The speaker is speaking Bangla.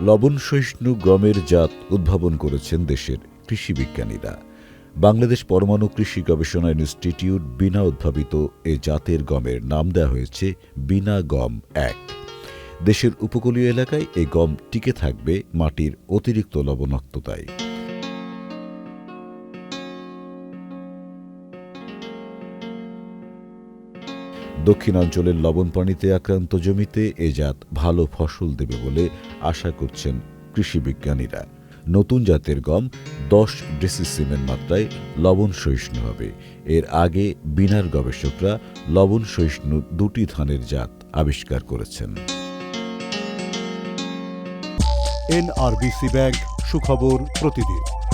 লবণ সহিষ্ণু গমের জাত উদ্ভাবন করেছেন দেশের কৃষি বিজ্ঞানীরা। বাংলাদেশ পরমাণু কৃষি গবেষণা ইনস্টিটিউট বিনা উদ্ভাবিত এ জাতের গমের নাম দেওয়া হয়েছে বিনা গম এক। দেশের উপকূলীয় এলাকায় এই গম টিকে থাকবে মাটির অতিরিক্ত লবণাক্ততায়। দক্ষিণাঞ্চলের লবণ পানিতে আক্রান্ত জমিতে এ জাত ভালো ফসল দেবে বলে আশা করছেন কৃষি বিজ্ঞানীরা। নতুন জাতের গম দশ ডেসিসিমের মাত্রায় লবণ সহিষ্ণু হবে। এর আগে বিনার গবেষকরা লবণ সহিষ্ণু দুটি ধানের জাত আবিষ্কার করেছেন। এনআরবিসি ব্যাংক সুখবর প্রতিদিন।